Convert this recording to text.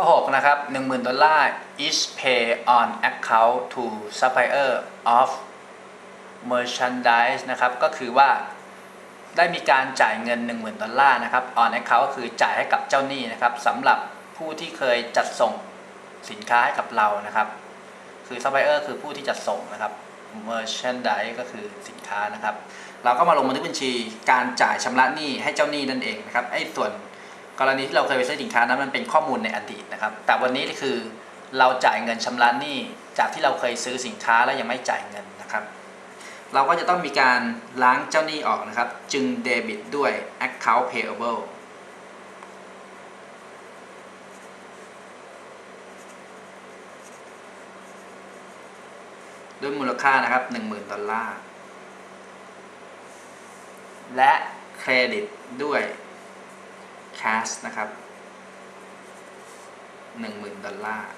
ข้อ 6 นะครับ 10,000 ดอลลาร์ is pay on account to supplier of merchandise นะครับ ก็คือว่าได้มีการจ่ายเงิน 10,000 ดอลลาร์นะครับ on account ก็คือจ่ายให้กับเจ้าหนี้นะครับสำหรับผู้ที่เคยจัดส่งสินค้าให้กับเรานะครับ คือ supplier คือผู้ที่จัดส่งนะครับ merchandise ก็คือสินค้านะครับ เราก็มาลงบันทึกบัญชีการจ่ายชำระหนี้ให้เจ้าหนี้นั่นเองนะครับไอ้ส่วน กรณีที่เราเคยไปซื้อสินค้านั้นมันเป็นข้อมูลในอดีตนะครับ แต่วันนี้คือเราจ่ายเงินชำระหนี้จากที่เราเคยซื้อสินค้าแล้วยังไม่จ่ายเงินนะครับ เราก็จะต้องมีการล้างเจ้าหนี้ออกนะครับ จึงเดบิตด้วย account payable ด้วยมูลค่านะครับ 10,000 ดอลลาร์ และเครดิตด้วย cast นะครับ 10,000 ดอลลาร์